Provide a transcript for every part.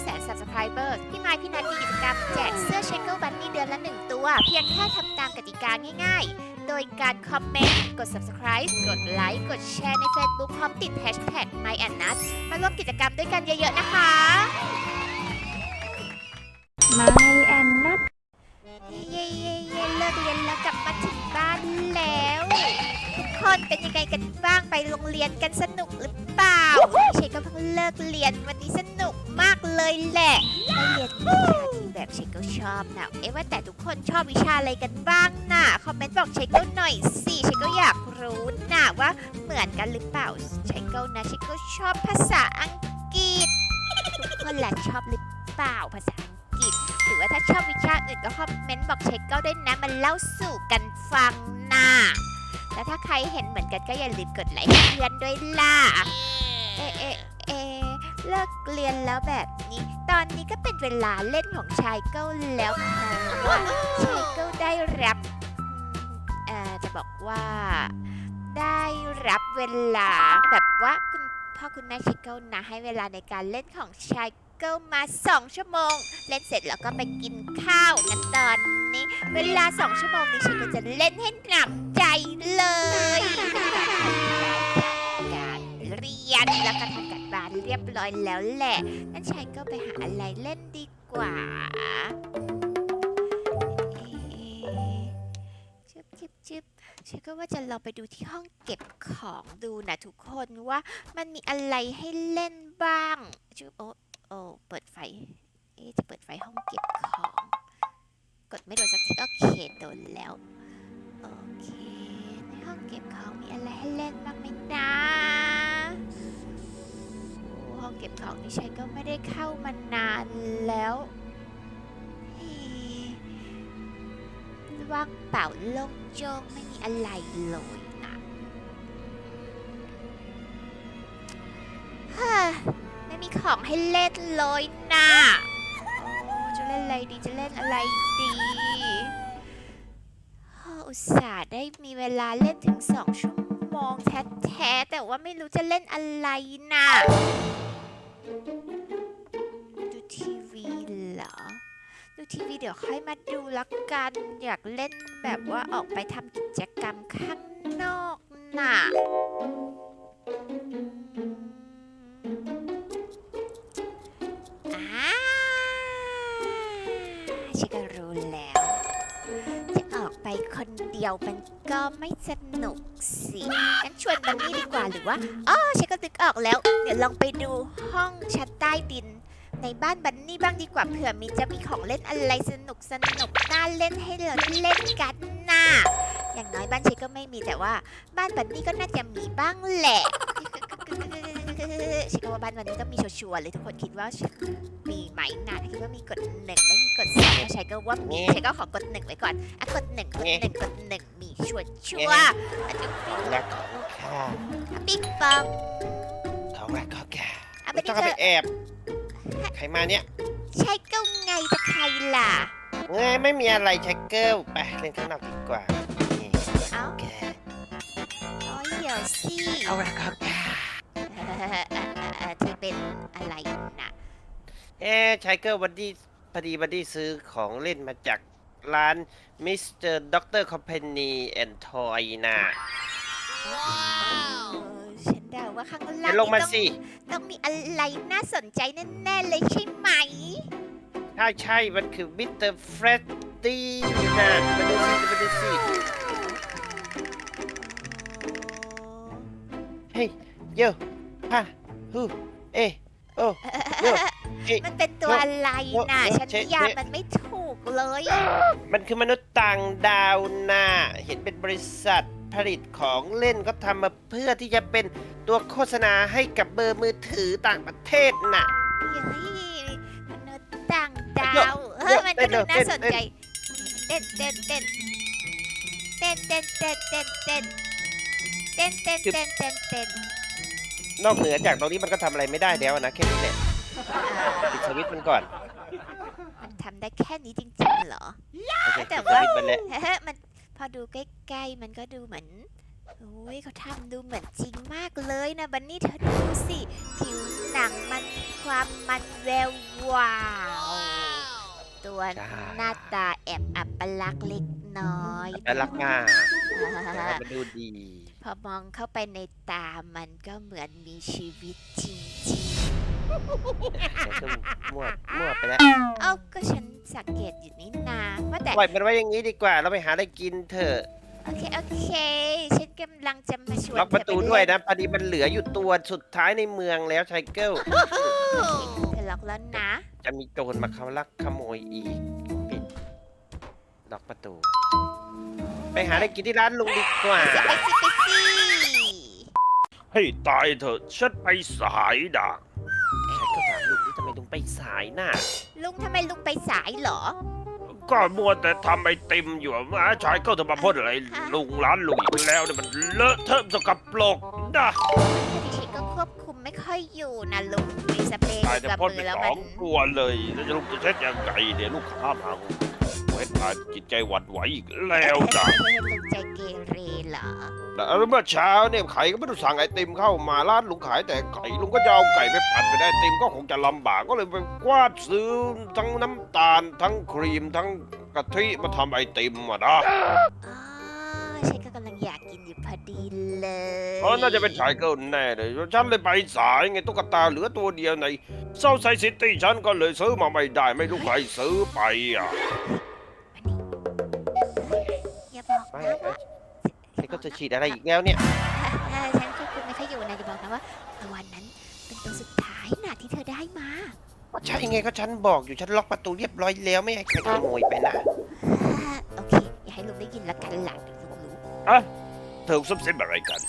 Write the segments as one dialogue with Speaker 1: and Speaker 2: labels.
Speaker 1: 9แสน subscriber พี่ไม้พี่นัทมีกิจกรรมแจกเสื้อเชคเกิลบันนี่เดือนละ 1 ตัว เพียงแค่ทำตามกติกาง่ายๆ โดยการคอมเมนต์ กด subscribe กดไลค์กดแชร์ใน Facebook พร้อมติด hashtag my and nut มาร่วมกิจกรรมด้วยกันเยอะๆนะคะ
Speaker 2: ไม่แอนนัท
Speaker 1: เย้เย้เย้เลิกเรียนแล้วกลับมาถึงบ้านแล้ว ทุกคนเป็นยังไงกันบ้างไปโรงเรียนกันสนุกหรือเปล่าเชคก็เพิ่งเลิกเรียนวันนี้สนุกมาก เลยแหละได้เรียนวิชาที่แบบเชคก็ชอบนะ เอ๊ะว่าแต่ทุกคนชอบวิชาอะไรกันบ้างน่ะ คอมเมนต์บอกเชคก็หน่อยสิเชคก็อยากรู้นะว่าเหมือนกันหรือเปล่าเชคก็นะเชคก็ชอบภาษาอังกฤษ ทุกคนแหละชอบหรือเปล่าภาษาอังกฤษ หรือว่าถ้าชอบวิชาอื่นก็คอมเมนต์บอกเชคก้าด้วยนะมันเล่าสู่กันฟังนะแล้วถ้าใครเห็นเหมือนกันก็อย่าลืมกดไลค์ให้เพื่อนด้วยล่ะ เอ๊ะ เอะเอะเลิกเรียนแล้วแบบนี้ ตอนนี้ก็เป็นเวลาเล่นของชายเก้าแล้วเพราะว่าชายเก้าได้รับอืมเอ่อจะบอกว่า ได้รับเวลาแบบว่าคุณพ่อคุณแม่ชิคเกิลนะให้เวลาในการเล่นของชายเกิลมา 2 ชั่วโมง เล่นเสร็จแล้วก็ไปกินข้าวกันตอนนี้ เวลา 2 ชั่วโมงนี้ชิคเกิลจะเล่นให้หนำ บรียบร้อยแล้วแหละงั้นชายก็ไปหาอะไรเล่นดีกว่าเอ๊ะชึบชึบชึบฉันก็ว่าจะลองไปดูที่ห้องเก็บของดูนะทุกคนว่ามันมีอะไรให้เล่นบ้างชื่อโอ้โอ้เปิดไฟเอ๊ะจะเปิดไฟห้องเก็บของ กดไม่โดนสักทีโอเคโดนแล้วโอเคในห้องเก็บของมีอะไรให้เล่นบ้างไหมนะ ห้องเก็บของนี่ฉันก็ไม่ได้เข้ามานานแล้วว่างเปล่าโล่งโจ้งไม่มีอะไรเลยนะฮ่าไม่มีของให้เล่นเลยนะจะเล่นอะไรดีจะเล่นอะไรดีอุตส่าห์ได้มีเวลาเล่นถึงสองชั่วโมงแท้ๆแต่ว่าไม่รู้จะเล่นอะไรนะ ดูทีวีเหรอ ดูทีวีเดี๋ยวค่อยมาดูละกัน อยากเล่นแบบว่าออกไปทำกิจกรรมข้างนอกน่ะอ่าชิก็รู้แล้ว คนเดียวมันก็ไม่สนุกสิงั้นชวนบันนี่ดีกว่าหรือว่าอ๋อชิก็นึกออกแล้ว เดี๋ยวลองไปดูห้องชั้นใต้ดิน ในบ้านบันนี่บ้างดีกว่าเผื่อมีจะมีของเล่นอะไรสนุกสนุกน่าเล่นให้เราเล่นกันน่ะอย่างน้อยบ้านเชคก็ไม่มีแต่ว่า บ้านบันนี่ก็น่าจะมีบ้างแหละ เชคก็ว่าบ้านบันนี่ต้องมีชัวร์ๆเลยทุกคนคิดว่ามีไหมนะคิดว่ามีกดหนึ่งไม่มีกดสองเชคก็ว่ามีเชคก็ขอกดหนึ่งไว้ก่อนอะกดหนึ่งกดหนึ่งกดหนึ่งมีชัวร์ชัวร์อะจุ๊บ
Speaker 3: รักของข้า
Speaker 1: ปิ๊งปอง
Speaker 3: ของรักของแก
Speaker 1: อ่ไป
Speaker 3: ไม่ต้องไปแอบใครมาเนี่ย
Speaker 1: ใช่ก็ไงจะใครล่ะ
Speaker 3: เอ้ยไม่มีอะไรเช็คเกิลไปเล่นข้างนอกดีกว่านี่
Speaker 1: เอ้า
Speaker 3: แก
Speaker 1: อ๋อเดี๋ยวสิ
Speaker 3: ของรักของแก
Speaker 1: เอ่อเอ่อเอ่อ เอ่อเธอเป็นอะไรนะ
Speaker 3: เอ๊ะชายเกิลบัดดี้พอดีบัดดี้ซื้อของเล่นมาจากร้านมิสเตอร์ด็อกเตอร์คอมพานีแอนทอยนะ
Speaker 1: เออฉันเดาว่าข้างล่าง
Speaker 3: ลงมา
Speaker 1: นี่ต้อง
Speaker 3: สิ
Speaker 1: ต้องมีอะไรน่าสนใจแน่ๆเลยใช่ไหม
Speaker 3: ใช่ใช่มันคือมิสเตอร์เฟรดดี้นะมาดูสิมาดูสิเฮ้ยโยอะ ฮะฮูเอะโอ้โยเอ๊ะ
Speaker 1: มันเป็นตัวอะไรน่ะ
Speaker 3: เออ
Speaker 1: ฉัน
Speaker 3: เช็ค
Speaker 1: นิยาม
Speaker 3: เช็ค
Speaker 1: มันไม่ถูกเลย
Speaker 3: มันคือมนุษย์ต่างดาวนะเห็นเป็นบริษัทผลิตของเล่นก็ทำมาเพื่อที่จะเป็นตัวโฆษณาให้กับเบอร์มือถือต่างประเทศน่ะ
Speaker 1: เฮ้ยมนุษย์ต่างดา
Speaker 3: เยอะ
Speaker 1: วเฮ้ย
Speaker 3: เยอะ
Speaker 1: มันก็ดู
Speaker 3: เต้นเร็ว
Speaker 1: น่าสน
Speaker 3: เต้น
Speaker 1: ใจเต้นเต้นเต้นเต้นเต้นเต้นเต้นเต้นเต้นเต้นเต้นเต้นเต้น
Speaker 3: นอกเหนือจากตรงนี้มันก็ทำอะไรไม่ได้แล้วนะแค่นี้แหละ
Speaker 1: อ่า
Speaker 3: ปิดสวิตช์มันก่อน
Speaker 1: มันทำได้แค่นี้จริงๆเหรอ
Speaker 3: โอเค
Speaker 1: แต่
Speaker 3: ปิดส
Speaker 1: ว่า
Speaker 3: วิตช์มันแล้ว
Speaker 1: เฮ้ยมันพอดูใกล้ๆ มันก็ดูเหมือนโอ้ยเขาทำดูเหมือนจริงมากเลยนะบันนี่เธอดูสิ ผิวหนังมันความมันแวววาวตัว
Speaker 3: จ้า
Speaker 1: หน้าตาแอบอัปลักษณ์เล็กน้อย
Speaker 3: น่ารักมากมันดูดี
Speaker 1: พอมองเข้าไปในตามันก็เหมือนมีชีวิตจริง
Speaker 3: แล้วก็มั่วมั่วไปแล้ว
Speaker 1: ๆ เอ้าก็ฉันสังเกตอยู่นี่นาว่าแต่
Speaker 3: ปล่อยมันไว้อย่างนี้ดีกว่า เราไปหาอะไรกินเถอะ
Speaker 1: โอเค โอเค ฉันกำลังจะมาชวน
Speaker 3: ล็อกประตู
Speaker 1: เธอได้
Speaker 3: วยนะพอดีมันเหลืออยู่ตัวสุดท้ายในเมืองแล้วไชเกิล
Speaker 1: เธอล็อกแล้วนะ
Speaker 3: จะมีโจรมาเขาลักขโมยอีก ปิดล็อกประตู ไปหาอะไรกินที่ร้านลุงดีกว่า
Speaker 1: ไปสิไปสิ
Speaker 4: ให้ตายเถอะฉันไปสายด่า
Speaker 3: ไชเกิลถามลุงนี่ทำไมลุงไปสายน่ะ
Speaker 1: ลุงทำไมลุงไปสายเหรอ
Speaker 4: ก็มัวแต่ทำไอติมอยู่มาชายก็จะมาพ่นอะไร ลุงร้านลุงอีกแล้วเนี่ยมันเลอะเทอะสกปรกนะ
Speaker 1: พอดีฉันก็ควบคุมไม่ค่อยอยู่นะลุงมีสเปรย์
Speaker 4: ตาย
Speaker 1: อยู่
Speaker 4: แต่
Speaker 1: กับ
Speaker 4: พ่น
Speaker 1: มื
Speaker 4: ไป
Speaker 1: อแล้ว
Speaker 4: ส
Speaker 1: มั
Speaker 4: อน งตัวเลยแล้วจะลุงจะเช็ดยังไงเนี่ยลูกค้ามา เวทตายจิตใจหวั่นไหวอีกแล้วจ้ะ
Speaker 1: เธอลุงใจเกเรเหรอ
Speaker 4: แล้วเมื่อเช้าเนี่ยไข่ก็ไม่ต้องสั่งไอติมเข้ามาร้านลุงขายแต่ไก่ลุงก็จะเอาไก่ไปผัดไปได้ไอติมก็คงจะลำบากก็เลยไปกวาดซื้อทั้งน้ำตาลทั้งครีมทั้งกะทิมาทำไอติมอะนะ
Speaker 1: อ๋อฉันก็กำลังอยากกินอยู่พอดีเลย
Speaker 4: เพราะน่าจะเป็นชายเกิลแน่เลยฉันเลยไปสายไงตุ๊กตาเหลือตัวเดียวในเซาไซซิตี้ฉันก็เลยซื้อมาไม่ได้ไม่รู้ใครซื้อไปอะ
Speaker 1: อย่าบอก
Speaker 3: ไม่
Speaker 1: นะว่า
Speaker 3: ไชเกิลจะฉีดอะไรอีกแล้วเนี่ย
Speaker 1: เออฉันควบคุมไม่ค่อยอยู่นะอย่าบอกนะว่าตัวนั้นเป็นตัวสุดท้ายน่ะที่เธอได้มา
Speaker 3: ใช่ไงก็ฉันบอกอยู่ฉันล็อกประตูเรียบร้อยแล้วไม่ให้ใครขโมยไปนะ
Speaker 1: อ่าโอเค อย่าให้ลุงได้ยินละกันหลังเดี๋ยวลุงรู้
Speaker 4: เธอซุบซิบอะไรกัน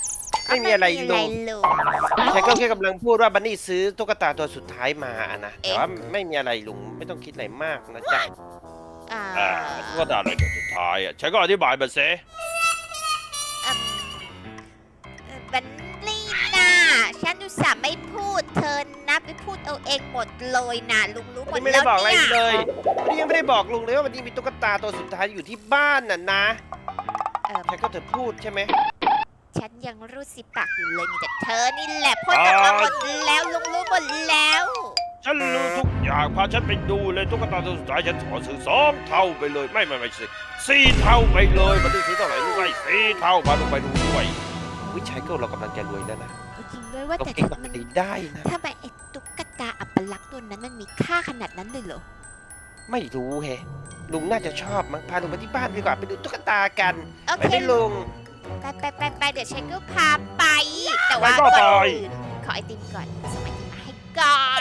Speaker 3: ไม่มีอะไร
Speaker 1: ไม่
Speaker 3: ลุ
Speaker 1: มี
Speaker 3: ง
Speaker 1: ลุง
Speaker 3: ฉันก็แค่กำลังพูดว่าบันนี่ซื้อตุ๊กตาตัวสุดท้ายมาอะนะ
Speaker 1: เอ๊ะ
Speaker 3: แต่ว่าไม่มีอะไรลุงไม่ต้องคิดอะไรมากนะจ๊ะ
Speaker 1: อ่า
Speaker 4: อ่าตุ๊กตาอะไรตัวสุดท้ายอะฉันก็อธิบายมาเซ
Speaker 1: เอิ่มเอ่อบันนี่น่ะฉันอุตส่าห์ไม่พูดเธอนะไปพูดเอาเองหมดเลยนะลุงรู้หม
Speaker 3: วั
Speaker 1: ด
Speaker 3: นนี้ไม่
Speaker 1: แล้
Speaker 3: ได้
Speaker 1: ว
Speaker 3: บอกอะไร
Speaker 1: เนี่ย
Speaker 3: เลยวันนี้ยังไม่ได้บอกลุงเลยว่าวันนี้มีตุ๊กตาตัวสุดท้ายอยู่ที่บ้านน่ะนะ
Speaker 1: เอิ่ม
Speaker 3: ฉันก็เธอพูดใช่ไหม
Speaker 1: ฉันยังรู้สิปากอยู่เลยมีแต่เธอนี่แหละพูดออกมาหมดแล้วลุงรู้หมดแล้ว
Speaker 4: ฉันรู้ทุกอย่างพาฉันไปดูเลยตุ๊กตาตัวสุดท้ายฉันขอซื้อสองเท่าไปเลยไม่ไม่ไม่สิสี่เท่าไปเลยมันได้ซื้อเท่าไหร่รู้ไหมสี่เท่าพาลงไปดูด้วย
Speaker 3: วิชัยก็เรากำลังจะรวยแล้วนะ
Speaker 1: จริงด้วยว่า
Speaker 3: เรา
Speaker 1: แต่
Speaker 3: เก็บ
Speaker 1: ทำ
Speaker 3: ป
Speaker 1: ไม
Speaker 3: กติได้นะ
Speaker 1: ทำไมไอ้ตุ๊กตาอัปลักษณ์ตัวนั้นมันมีค่าขนาดนั้นเลยเหรอ
Speaker 3: ไม่รู้แฮะลุงน่าจะชอบมั้งพาลุงไปที่บ้านดีกว่าไปดูตุ๊กตากัน
Speaker 1: โอ
Speaker 3: ไป
Speaker 1: เค
Speaker 3: ไหม่ลุง
Speaker 1: ไปไปไปไปเดี๋ยวฉันก็พาไป แต่ว่า
Speaker 4: ไปก็
Speaker 1: ก่อน
Speaker 4: ไป
Speaker 1: อื่นขอไอติมก่อนส่งไอติมมาให้ก่อน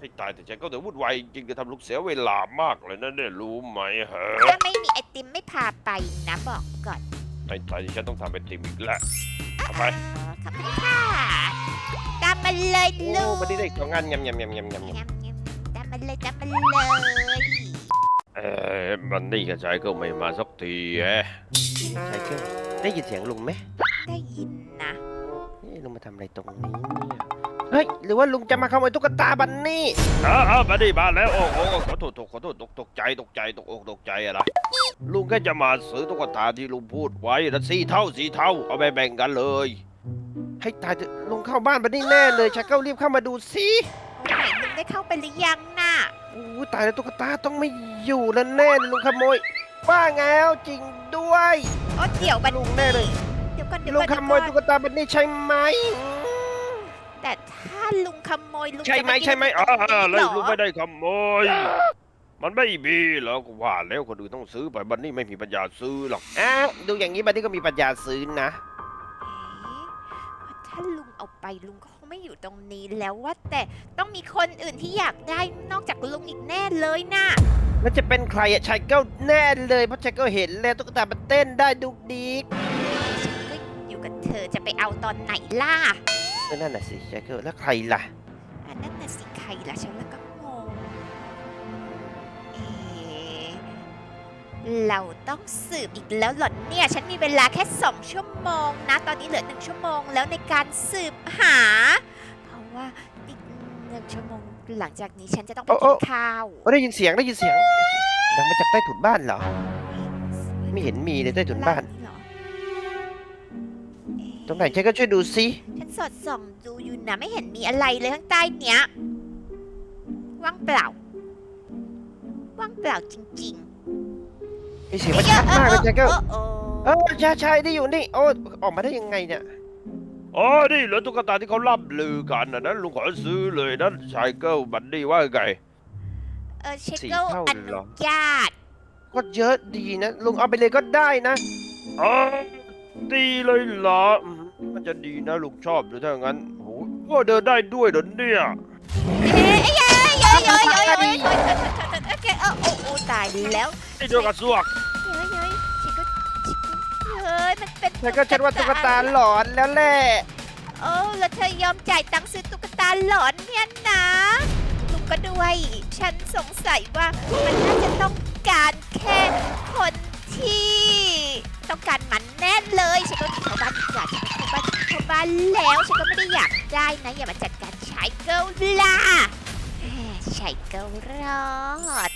Speaker 4: ให้ตายแต่ฉันก็เดี๋ยววุ่นวายจริงๆจะทำลูกเสียเวลามากเลยนะเนี่ยรู้ไหมฮะ
Speaker 1: ถ้าไม่มีไอติมไม่พาไปนะบอกก่อน
Speaker 4: ไอ้ตายที่ฉันต้องทำไอติมอีกแล้วเอาไป
Speaker 1: อ๋อขอบคุณค่ะตามมาเลย
Speaker 3: โอ้
Speaker 1: ลูก
Speaker 3: วันนี้ได้สองงานยำยำยำยำยำยำ
Speaker 1: ยำยำตามมาเลยตามมาเลย
Speaker 4: เอ๊ะมันนี่กระจายก็ไม่มาสักทีแฮะ
Speaker 3: ชัยเกิลได้ยินเสียงลุงไหม
Speaker 1: ได้ยินนะ
Speaker 3: เอ๊ะลุงมาทำอะไรตรงนี้เนี่ย เฮ้ย หรือว่าลุงจะมาขโมยตุ๊กตาบันนี่
Speaker 4: อ้าวอ้าวมาดิมาแล้ว โอ้โหขอโทษขอโทษตกตกใจตกใจตกอกตกใจอะนะลุงแค่จะมาซื้อตุ๊กตาที่ลุงพูดไว้นะสี่เท่าสี่เท่า เอาไปแบ่งกันเลย
Speaker 3: ให้ตายเถอะลุงเข้าบ้านบันนี่แน่เลยชักเกิลรีบเข้ามาดูสิ
Speaker 1: โอ้ไหนลุงได้เข้าไปหรือยังน่ะ
Speaker 3: อู้ตายแล้วตุ๊กตาต้องไม่อยู่แล้วแน่เลยลุงขโมยว่าไงแล้วจริงด้วย
Speaker 1: โอ้เดี๋ยวบัน
Speaker 3: ลุงแน่เลย
Speaker 1: เดี๋ยวก่อนเดี๋ยว
Speaker 3: ลุ
Speaker 1: ก่
Speaker 3: ง
Speaker 1: อน
Speaker 3: ขโมยตุ๊กตาบันนี่ใช่ไหม
Speaker 1: แต่ถ้า ลุงขโมยลุง
Speaker 3: ใช่ไหม
Speaker 1: จะากิน
Speaker 3: ใช่ไหม
Speaker 4: อ่า
Speaker 1: ตรงนี้
Speaker 4: เลย
Speaker 1: เหรอ
Speaker 4: ลุงไม่ได้ขโมย มันไม่มีหรอกว่าแล้วคนอื่นต้องซื้อไปบันนี่ไม่มีปัญญาซื้อหรอก
Speaker 3: อ้าวดูอย่างนี้บันนี่ก็มีปัญญาซื้อนะ
Speaker 1: เอ๊ะถ้าลุงเอาไปลุงก็คงไม่อยู่ตรงนี้แล้วว่าแต่ต้องมีคนอื่นที่อยากได้นอกจากลุงอีกแน่เลยน่ะ
Speaker 3: แล้วจะเป็นใครอะชายเกิลแน่เลยเพราะชายเกิลเห็นแล้วตุ๊กตามันเต้นได้ดุกดิก
Speaker 1: ฉันก็อยู่กับเธอจะไปเอาตอนไหนล่ะ
Speaker 3: เออนั่นน่ะสิชายเกิลแล้วใครล่ะ
Speaker 1: อันนั้นน่ะสิใครล่ะฉันแล้วก็งงเอะเราต้องสืบอีกแล้วเหรอเนี่ย ฉันมีเวลาแค่สองชั่วโมงนะ ตอนนี้เหลือหนึ่งชั่วโมงแล้วในการสืบหา เพราะว่าอีกหนึ่งชั่วโมงหลังจากนี้ฉันจะต้องไป
Speaker 3: โอ้
Speaker 1: กิ
Speaker 3: โอ้
Speaker 1: นข้าว
Speaker 3: โอ้ได้ยินเสียงได้ยินเสียงดังมาจากใต้ถุนบ้านเหรอ ไม่เห็นมีเลยใต้ถุนบ้าน
Speaker 1: เหรอ
Speaker 3: ตรงไหนฉันก็ช่วยดูสิ
Speaker 1: ฉัน สอดส่องดูอยู่นะไม่เห็นมีอะไรเลยข้างใต้เนี้ย ว่างเปล่า ว่างเปล่าจริง
Speaker 3: มีเสียงมันชัดมากเลยฉันก็
Speaker 1: โอ้โอ้
Speaker 3: เออใช่ใช่ที่อยู่นี่โอ้ออกมาได้ยังไงเนี่ย
Speaker 4: อ๋อ นี่เหรอตุ๊กตาที่เขาล่ำลือกันนะนั้นลุงขอซื้อเลยนะชายเกิลบันดี้ว่าไง
Speaker 1: เออเช็ค
Speaker 3: สี่
Speaker 1: เกิล
Speaker 3: เท่า
Speaker 1: อ
Speaker 3: เลยเหร
Speaker 1: นุ
Speaker 3: อ
Speaker 1: ญาต
Speaker 3: ก็เยอะดีนะ ลุงเอาไปเลยก็ได้นะ
Speaker 4: อ๋อดีเลยเหรออืมมั มันจะดีนะลูกชอบหรือถ้างั้นโหก็เดินได้ด้วยเหรอเนี่ย
Speaker 1: เฮ้ยเย้เย้เย้เย้เย้โอเยเอ้ยโอ้โอ้ตายแล้ย
Speaker 4: ไอ้เดียวกับสวย
Speaker 1: เย้เย้ชิคก็ชิคก็เฮ้ยมัยเป็ย
Speaker 3: แล้วก็ฉันว่าตุ๊กตยหลอยแล้ยแหลย
Speaker 1: โอ้แล้ยเธอยอมจ่ายตังค์ซื้ยตุ๊ยตาหยอนเนี่ยนะลุงก็ด้ยยฉันสงสัยว่ามันน่าจะต้องการแค่คนที่ ต้องการมันแน่เลยฉันก็เข้าบ้านดีกว่าฉันเข้าบ้านเข้าบ้านแล้วฉันก็ไม่ได้อยากได้นะอย่ามาจัดการชายเกิลล่ะชายเกิลรอด